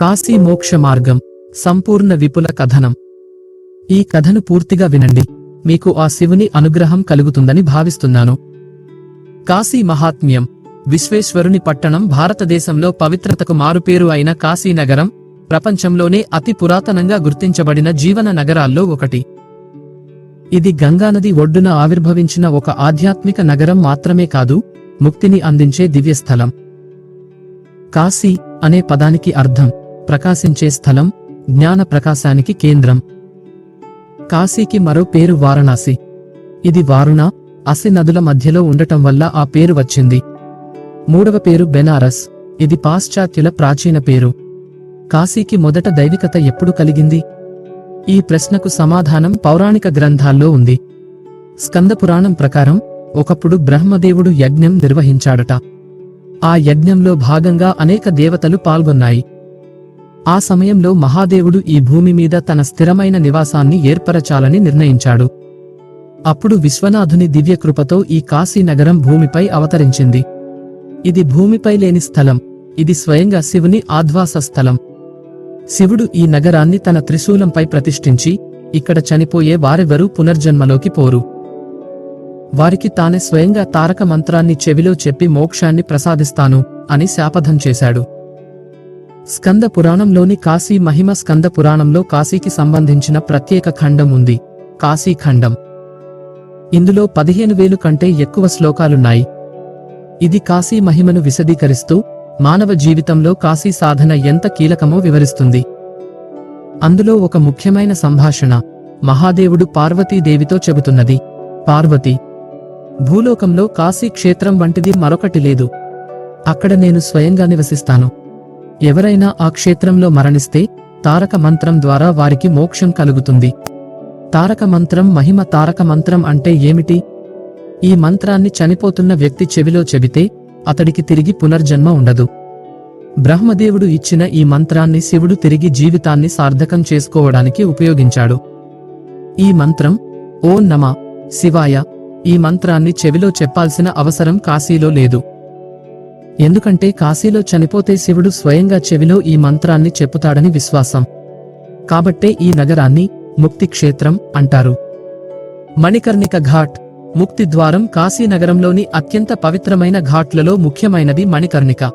కాశీ మోక్ష మార్గం సంపూర్ణ విపుల కథనం. ఈ కథను పూర్తిగా వినండి. మీకు ఆ శివుని అనుగ్రహం కలుగుతుందని భావిస్తున్నాను. కాశీ మహాత్మ్యం విశ్వేశ్వరుని పట్టణం భారతదేశంలో పవిత్రతకు మారుపేరు అయిన కాశీనగరం ప్రపంచంలోనే అతి పురాతనంగా గుర్తించబడిన జీవన నగరాల్లో ఒకటి. ఇది గంగానది ఒడ్డున ఆవిర్భవించిన ఒక ఆధ్యాత్మిక నగరం మాత్రమే కాదు ముక్తిని అందించే దివ్యస్థలం. కాశీ అనే పదానికి అర్థం. ప్రకాశించే స్థలం జ్ఞాన ప్రకాశానికి కేంద్రం. కాశీకి మరో పేరు వారణాసి. ఇది వారుణ అసి నదుల మధ్యలో ఉండటం వల్ల ఆ పేరు వచ్చింది. మూడవ పేరు బెనారస్. ఇది పాశ్చాత్యుల ప్రాచీన పేరు. కాశీకి మొదట దైవికత ఎప్పుడు కలిగింది? ఈ ప్రశ్నకు సమాధానం పౌరాణిక గ్రంథాల్లో ఉంది. స్కందపురాణం ప్రకారం ఒకప్పుడు బ్రహ్మదేవుడు యజ్ఞం నిర్వహించాడట. ఆ యజ్ఞంలో భాగంగా అనేక దేవతలు పాల్గొన్నాయి. ఆ సమయంలో మహాదేవుడు ఈ భూమి మీద తన స్థిరమైన నివాసాన్ని ఏర్పరచాలని నిర్ణయించాడు. అప్పుడు విశ్వనాథుని దివ్యకృపతో ఈ కాశీ నగరం భూమిపై అవతరించింది. ఇది భూమిపై లేని స్థలం. ఇది స్వయంగా శివుని ఆధ్వాస స్థలం. శివుడు ఈ నగరాన్ని తన త్రిశూలంపై ప్రతిష్ఠించి ఇక్కడ చనిపోయే వారెవరూ పునర్జన్మలోకి పోరు. వారికి తానే స్వయంగా తారక మంత్రాన్ని చెవిలో చెప్పి మోక్షాన్ని ప్రసాదిస్తాను అని శాపథం చేశాడు. స్కంద పురాణంలోని కాశీ మహిమ స్కంద పురాణంలో కాశీకి సంబంధించిన ప్రత్యేక ఖండం ఉంది. కాశీ ఖండం. ఇందులో పదిహేను వేలు కంటే ఎక్కువ శ్లోకాలున్నాయి. ఇది కాశీ మహిమను విశదీకరిస్తూ మానవ జీవితంలో కాశీ సాధన ఎంత కీలకమో వివరిస్తుంది. అందులో ఒక ముఖ్యమైన సంభాషణ మహాదేవుడు పార్వతీదేవితో చెబుతున్నది. పార్వతి భూలోకంలో కాశీ క్షేత్రం వంటిది మరొకటి లేదు. అక్కడ నేను స్వయంగా నివసిస్తాను. ఎవరైనా ఆ క్షేత్రంలో మరణిస్తే తారక మంత్రం ద్వారా వారికి మోక్షం కలుగుతుంది. తారక మంత్రం మహిమ తారక మంత్రం అంటే ఏమిటి? ఈ మంత్రాన్ని చనిపోతున్న వ్యక్తి చెవిలో చెబితే అతడికి తిరిగి పునర్జన్మ ఉండదు. బ్రహ్మదేవుడు ఇచ్చిన ఈ మంత్రాన్ని శివుడు తిరిగి జీవితాన్ని సార్థకం చేసుకోవడానికి ఉపయోగించాడు. ఈ మంత్రం ఓ నమ శివాయ ఈ మంత్రాన్ని చెవిలో చెప్పాల్సిన అవసరం కాశీలో లేదు. ఎందుకంటే కాశీలో చనిపోతే శివుడు స్వయంగా చెవిలో ఈ మంత్రాన్ని చెప్పుతాడని విశ్వాసం. కాబట్టే ఈ నగరాన్ని ముక్తి క్షేత్రం అంటారు. మణికర్ణిక ఘాట్ ముక్తి ద్వారం కాశీ నగరంలోని అత్యంత పవిత్రమైన ఘాట్లలో ముఖ్యమైనది మణికర్ణిక.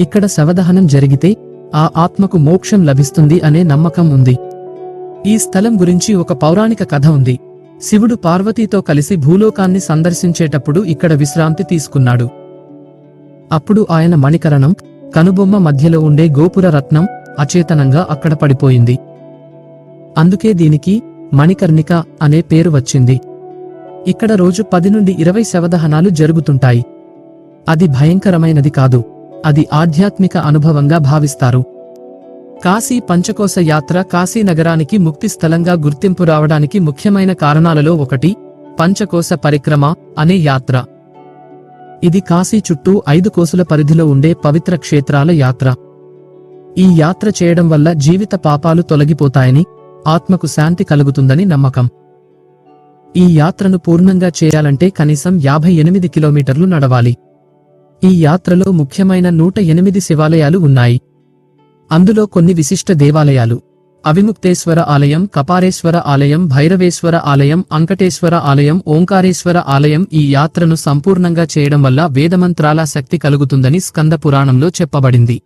ఇక్కడ శవదహనం జరిగితే ఆ ఆత్మకు మోక్షం లభిస్తుంది అనే నమ్మకం ఉంది. ఈ స్థలం గురించి ఒక పౌరాణిక కథ ఉంది. శివుడు పార్వతీతో కలిసి భూలోకాన్ని సందర్శించేటప్పుడు ఇక్కడ విశ్రాంతి తీసుకున్నాడు. అప్పుడు ఆయన మణికరణం కనుబొమ్మ మధ్యలో ఉండే గోపుర రత్నం అచేతనంగా అక్కడ పడిపోయింది. అందుకే దీనికి మణికర్ణిక అనే పేరు వచ్చింది. ఇక్కడ రోజు పది నుండి ఇరవై శవదహనాలు జరుగుతుంటాయి. అది భయంకరమైనది కాదు. అది ఆధ్యాత్మిక అనుభవంగా భావిస్తారు. కాశీ పంచకోశ యాత్ర కాశీ నగరానికి ముక్తి స్థలంగా గుర్తింపు రావడానికి ముఖ్యమైన కారణాలలో ఒకటి పంచకోశ పరిక్రమ అనే యాత్ర. ఇది కాశీ చుట్టూ ఐదు కోసుల పరిధిలో ఉండే పవిత్ర క్షేత్రాల యాత్ర. ఈ యాత్ర చేయడం వల్ల జీవిత పాపాలు తొలగిపోతాయని ఆత్మకు శాంతి కలుగుతుందని నమ్మకం. ఈ యాత్రను పూర్ణంగా చేయాలంటే కనీసం యాభై ఎనిమిది కిలోమీటర్లు నడవాలి. ఈ యాత్రలో ముఖ్యమైన నూట ఎనిమిది శివాలయాలు ఉన్నాయి. అందులో కొన్ని విశిష్ట దేవాలయాలు. అవిముక్తేశ్వర ఆలయం కపారేశ్వర ఆలయం భైరవేశ్వర ఆలయం అంకటేశ్వర ఆలయం ఓంకారేశ్వర ఆలయం ఈ యాత్రను సంపూర్ణంగా చేయడం వల్ల వేదమంత్రాల శక్తి కలుగుతుందని స్కంద పురాణంలో చెప్పబడింది.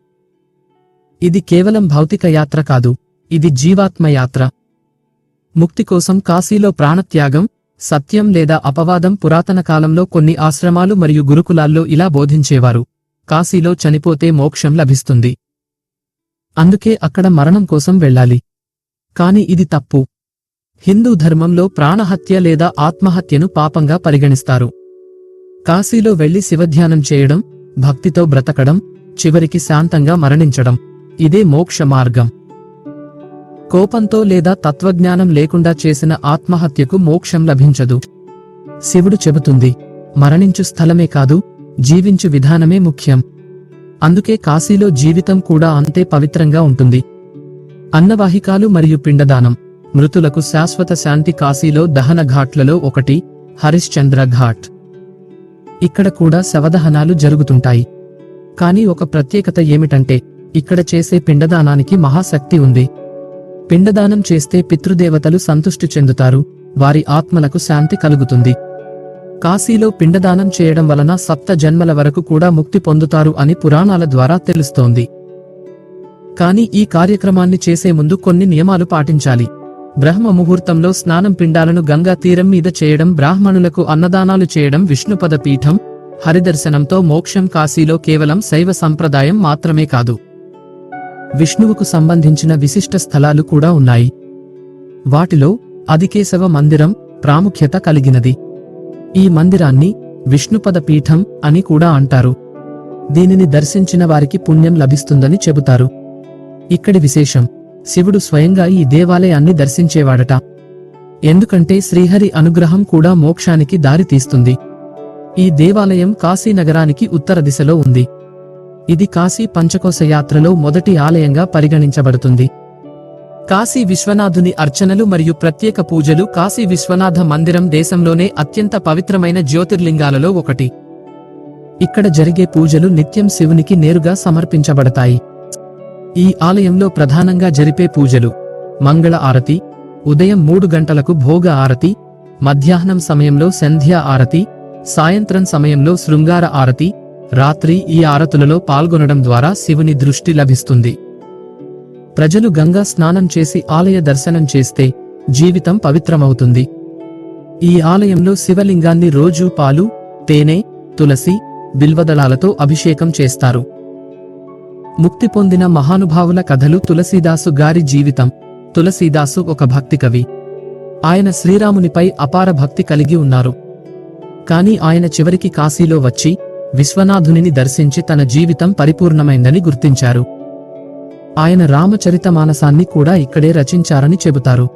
ఇది కేవలం భౌతిక యాత్ర కాదు ఇది జీవాత్మ యాత్ర. ముక్తి కోసం కాశీలో ప్రాణత్యాగం సత్యం లేదా అపవాదం పురాతన కాలంలో కొన్ని ఆశ్రమాలు మరియు గురుకులాల్లో ఇలా బోధించేవారు. కాశీలో చనిపోతే మోక్షం లభిస్తుంది. అందుకే అక్కడ మరణం కోసం వెళ్ళాలి. కాని ఇది తప్పు. హిందూ ధర్మంలో ప్రాణహత్య లేదా ఆత్మహత్యను పాపంగా పరిగణిస్తారు. కాశీలో వెళ్ళి శివధ్యానం చేయడం భక్తితో బ్రతకడం చివరికి శాంతంగా మరణించడం ఇదే మోక్ష మార్గం. కోపంతో లేదా తత్వజ్ఞానం లేకుండా చేసిన ఆత్మహత్యకు మోక్షం లభించదు. శివుడు చెబుతుంది మరణించు స్థలమే కాదు జీవించు విధానమే ముఖ్యం. అందుకే కాశీలో జీవితం కూడా అంతే పవిత్రంగా ఉంటుంది. అన్నవాహికాలు మరియు పిండదానం. మృతులకు శాశ్వత శాంతి కాశీలో దహన ఘాట్లలో ఒకటి హరిశ్చంద్ర ఘాట్. ఇక్కడ కూడా శవదహనాలు జరుగుతుంటాయి. కానీ ఒక ప్రత్యేకత ఏమిటంటే ఇక్కడ చేసే పిండదానానికి మహాశక్తి ఉంది. పిండదానం చేస్తే పితృదేవతలు సంతుష్టి చెందుతారు వారి ఆత్మలకు శాంతి కలుగుతుంది. కాశీలో పిండదానం చేయడం వలన సప్త జన్మల వరకు కూడా ముక్తి పొందుతారు అని పురాణాల ద్వారా తెలుస్తోంది. కాని ఈ కార్యక్రమాన్ని చేసే ముందు కొన్ని నియమాలు పాటించాలి. బ్రహ్మ ముహూర్తంలో స్నానం పిండాలను గంగా తీరం మీద చేయడం బ్రాహ్మణులకు అన్నదానాలు చేయడం విష్ణుపద పీఠం హరిదర్శనంతో మోక్షం కాశీలో కేవలం శైవ సంప్రదాయం మాత్రమే కాదు. విష్ణువుకు సంబంధించిన విశిష్ట స్థలాలు కూడా ఉన్నాయి. వాటిలో అదికేశవ మందిరం ప్రాముఖ్యత కలిగినది. ఈ మందిరాన్ని విష్ణుపద పీఠం అని కూడా అంటారు. దీనిని దర్శించిన వారికి పుణ్యం లభిస్తుందని చెబుతారు. ఇక్కడి విశేషం శివుడు స్వయంగా ఈ దేవాలయాన్ని దర్శించేవాడట. ఎందుకంటే శ్రీహరి అనుగ్రహం కూడా మోక్షానికి దారి తీస్తుంది. ఈ దేవాలయం కాశీ నగరానికి ఉత్తర దిశలో ఉంది. ఇది కాశీ పంచకోశ యాత్రలో మొదటి ఆలయంగా పరిగణించబడుతుంది. కాశీ విశ్వనాథుని అర్చనలు మరియు ప్రత్యేక పూజలు కాశీ విశ్వనాథ మందిరం దేశంలోనే అత్యంత పవిత్రమైన జ్యోతిర్లింగాలలో ఒకటి. ఇక్కడ జరిగే పూజలు నిత్యం శివునికి నేరుగా సమర్పించబడతాయి. ఈ ఆలయంలో ప్రధానంగా జరిపే పూజలు మంగళ ఆరతి ఉదయం మూడు గంటలకు భోగ ఆరతి మధ్యాహ్నం సమయంలో సంధ్యా ఆరతి సాయంత్రం సమయంలో శృంగార ఆరతి రాత్రి ఈ ఆరతులలో పాల్గొనడం ద్వారా శివుని దృష్టి లభిస్తుంది. ప్రజలు గంగా స్నానం చేసి ఆలయ దర్శనం చేస్తే జీవితం పవిత్రమవుతుంది. ఈ ఆలయంలో శివలింగాన్ని రోజూ పాలు తేనె తులసి బిల్వదళాలతో అభిషేకం చేస్తారు. ముక్తి పొందిన మహానుభావుల కథలు తులసీదాసు గారి జీవితం. తులసీదాసు ఒక భక్తి కవి. ఆయన శ్రీరామునిపై అపార భక్తి కలిగి ఉన్నారు. కాని ఆయన చివరికి కాశీలో వచ్చి విశ్వనాథునిని దర్శించి తన జీవితం పరిపూర్ణమైందని గుర్తించారు. ఆయన రామచరితమానసాన్ని కూడా ఇక్కడే రచించారని చెబుతారు.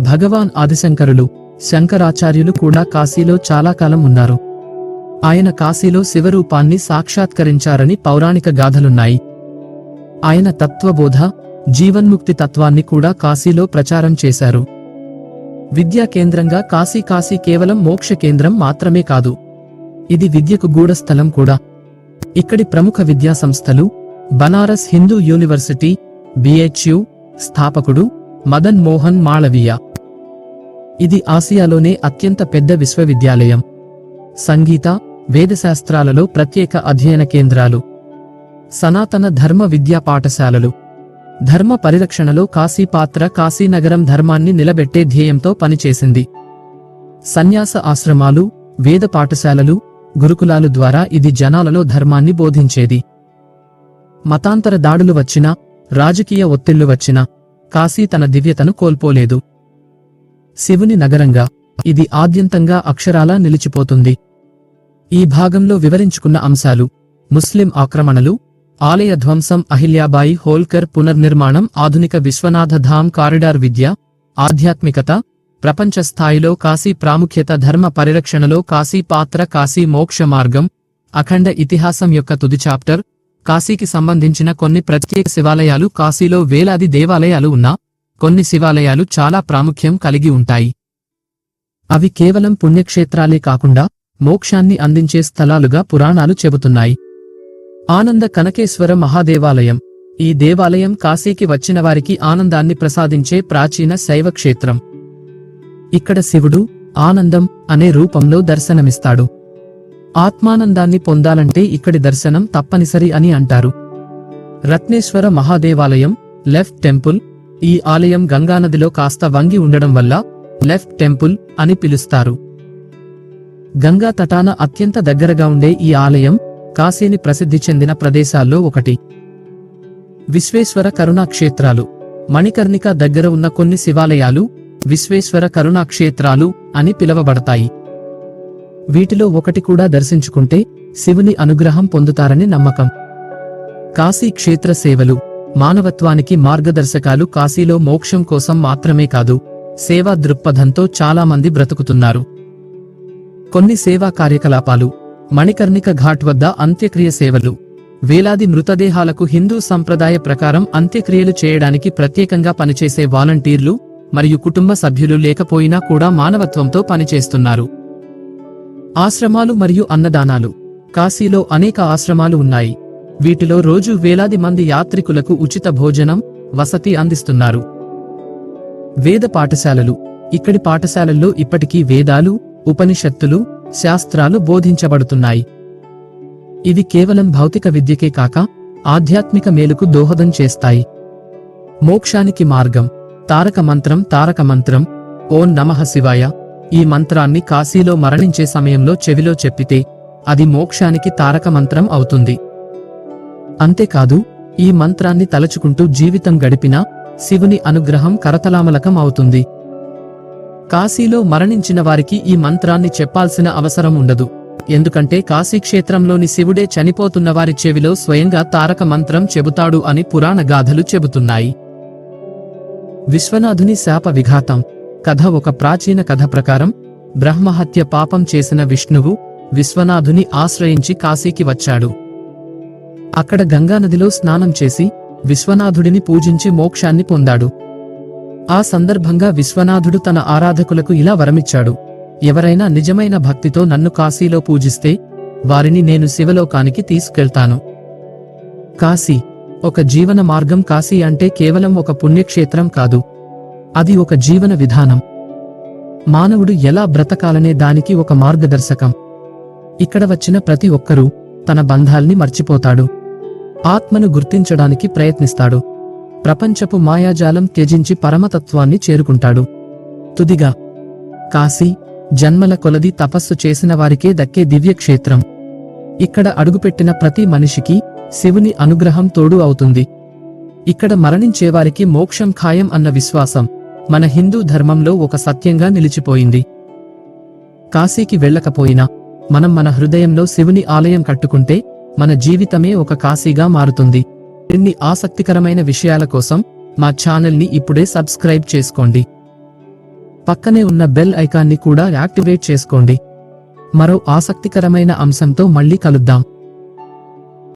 భగవాన్ ఆదిశంకరులు శంకరాచార్యులు కూడా కాశీలో చాలా కాలం ఉన్నారు. ఆయన కాశీలో శివరూపాన్ని సాక్షాత్కరించారని పౌరాణిక గాథలున్నాయి. ఆయన తత్వబోధ జీవన్ముక్తి తత్వాన్ని కూడా కాశీలో ప్రచారం చేశారు. విద్యా కేంద్రంగా కాశీ కాశీ కేవలం మోక్ష కేంద్రం మాత్రమే కాదు. ఇది విద్యకు గూఢస్థలం కూడా. ఇక్కడి ప్రముఖ విద్యా సంస్థలు బనారస్ హిందూ యూనివర్సిటీ బిహెచ్యు స్థాపకుడు మదన్ మోహన్ మాళవీయ. ఇది ఆసియాలోనే అత్యంత పెద్ద విశ్వవిద్యాలయం. సంగీత వేదశాస్త్రాలలో ప్రత్యేక అధ్యయన కేంద్రాలు. సనాతన ధర్మ విద్యా పాఠశాలలు. ధర్మ పరిరక్షణలో కాశీ పాత్ర కాశీనగరం ధర్మాన్ని నిలబెట్టే ధ్యేయంతో పనిచేసింది. సన్యాస ఆశ్రమాలు వేద పాఠశాలలు గురుకులాలు ద్వారా ఇది జనాలలో ధర్మాన్ని బోధించేది. మతాంతర దాడులు వచ్చినా రాజకీయ ఒత్తిళ్ళు వచ్చినా కాశీ తన దివ్యతను కోల్పోలేదు. శివుని నగరంగా ఇది ఆద్యంతంగా అక్షరాలా నిలిచిపోతుంది. ఈ భాగంలో వివరించుకున్న అంశాలు ముస్లిం ఆక్రమణలు ఆలయ ధ్వంసం అహిల్యాబాయి హోల్కర్ పునర్నిర్మాణం ఆధునిక విశ్వనాథ ధామ్ కారిడార్ విద్య ఆధ్యాత్మికత ప్రపంచ స్థాయిలో కాశీ ప్రాముఖ్యత ధర్మ పరిరక్షణలో కాశీ పాత్ర కాశీ మోక్ష మార్గం అఖండ ఇతిహాసం యొక్క తుది చాప్టర్ కాశీకి సంబంధించిన కొన్ని ప్రత్యేక శివాలయాలు కాశీలో వేలాది దేవాలయాలు ఉన్నా కొన్ని శివాలయాలు చాలా ప్రాముఖ్యం కలిగి ఉంటాయి. అవి కేవలం పుణ్యక్షేత్రాలే కాకుండా మోక్షాన్ని అందించే స్థలాలుగా పురాణాలు చెబుతున్నాయి. ఆనంద కనకేశ్వర మహాదేవాలయం. ఈ దేవాలయం కాశీకి వచ్చిన వారికి ఆనందాన్ని ప్రసాదించే ప్రాచీన శైవ క్షేత్రం ఇక్కడ శివుడు ఆనందం అనే రూపంలో దర్శనమిస్తాడు. ఆత్మానందాన్ని పొందాలంటే ఇక్కడి దర్శనం తప్పనిసరి అని అంటారు. రత్నేశ్వర మహాదేవాలయం లెఫ్ట్ టెంపుల్ ఈ ఆలయం గంగానదిలో కాస్త వంగి ఉండడం వల్ల లెఫ్ట్ టెంపుల్ అని పిలుస్తారు. గంగా తటాన అత్యంత దగ్గరగా ఉండే ఈ ఆలయం కాశీని ప్రసిద్ధి చెందిన ప్రదేశాల్లో ఒకటి. విశ్వేశ్వర కరుణాక్షేత్రాలు మణికర్ణిక దగ్గర ఉన్న కొన్ని శివాలయాలు విశ్వేశ్వర కరుణాక్షేత్రాలు అని పిలువబడతాయి. వీటిలో ఒకటి కూడా దర్శించుకుంటే శివుని అనుగ్రహం పొందుతారని నమ్మకం. కాశీ క్షేత్ర సేవలు. మానవత్వానికి మార్గదర్శకాలు కాశీలో మోక్షం కోసం మాత్రమే కాదు సేవా దృక్పథంతో చాలామంది బ్రతుకుతున్నారు. కొన్ని సేవా కార్యకలాపాలు మణికర్ణిక ఘాట్ వద్ద అంత్యక్రియ సేవలు. వేలాది మృతదేహాలకు హిందూ సంప్రదాయ ప్రకారం అంత్యక్రియలు చేయడానికి ప్రత్యేకంగా పనిచేసే వాలంటీర్లు మరియు కుటుంబ సభ్యులు లేకపోయినా కూడా మానవత్వంతో పనిచేస్తున్నారు. ఆశ్రమాలు మరియు అన్నదానాలు. కాశీలో అనేక ఆశ్రమాలు ఉన్నాయి. వీటిలో రోజు వేలాది మంది యాత్రికులకు ఉచిత భోజనం వసతి అందిస్తున్నారు. వేద పాఠశాలలు. ఇక్కడి పాఠశాలల్లో ఇప్పటికీ వేదాలు ఉపనిషత్తులు శాస్త్రాలు బోధించబడుతున్నాయి. ఇవి కేవలం భౌతిక విద్యకే కాక ఆధ్యాత్మిక మేలుకు దోహదం చేస్తాయి. మోక్షానికి మార్గం. తారక మంత్రం తారక మంత్రం. ఓం నమః శివాయ. ఈ మంత్రాన్ని కాశీలో మరణించే సమయంలో చెవిలో చెప్పితే అది మోక్షానికి తారక మంత్రం అవుతుంది. అంతేకాదు ఈ మంత్రాన్ని తలచుకుంటూ జీవితం గడిపినా శివుని అనుగ్రహం కరతలామలకం అవుతుంది. కాశీలో మరణించిన వారికి ఈ మంత్రాన్ని చెప్పాల్సిన అవసరం ఉండదు. ఎందుకంటే కాశీక్షేత్రంలోని శివుడే చనిపోతున్న వారి చెవిలో స్వయంగా తారక మంత్రం చెబుతాడు అని పురాణ గాథలు చెబుతున్నాయి. విశ్వనాథుని శాప విఘాతం. కథ ఒక ప్రాచీన కథ ప్రకారం బ్రహ్మహత్య పాపం చేసిన విష్ణువు విశ్వనాథుని ఆశ్రయించి కాశీకి వచ్చాడు. అక్కడ గంగానదిలో స్నానం చేసి విశ్వనాథుడిని పూజించి మోక్షాన్ని పొందాడు. ఆ సందర్భంగా విశ్వనాథుడు తన ఆరాధకులకు ఇలా వరమిచ్చాడు. ఎవరైనా నిజమైన భక్తితో నన్ను కాశీలో పూజిస్తే వారిని నేను శివలోకానికి తీసుకెళ్తాను. కాశీ ఒక జీవన మార్గం కాశీ అంటే కేవలం ఒక పుణ్యక్షేత్రం కాదు. అది ఒక జీవన విధానం. మానవుడు ఎలా బ్రతకాలనే దానికి ఒక మార్గదర్శకం. ఇక్కడ వచ్చిన ప్రతి ఒక్కరూ తన బంధాల్ని మర్చిపోతాడు. ఆత్మను గుర్తించడానికి ప్రయత్నిస్తాడు. ప్రపంచపు మాయాజాలం త్యజించి పరమతత్వాన్ని చేరుకుంటాడు. తుదిగా కాశీ జన్మల కొలది తపస్సు చేసిన వారికే దక్కే దివ్యక్షేత్రం. ఇక్కడ అడుగుపెట్టిన ప్రతి మనిషికి శివుని అనుగ్రహం తోడు అవుతుంది. ఇక్కడ మరణించేవారికి మోక్షం ఖాయం అన్న విశ్వాసం. మన హిందూ ధర్మంలో ఒక సత్యంగా నిలిచిపోయింది. కాశీకి వెళ్ళకపోయినా మనం మన హృదయంలో శివుని ఆలయం కట్టుకుంటే మన జీవితమే ఒక కాశీగా మారుతుంది. ఇన్ని ఆసక్తికరమైన విషయాల కోసం మా ఛానల్ని ఇప్పుడే సబ్స్క్రైబ్ చేసుకోండి. పక్కనే ఉన్న బెల్ ఐకాన్ని కూడా యాక్టివేట్ చేసుకోండి. మరో ఆసక్తికరమైన అంశంతో మళ్ళీ కలుద్దాం.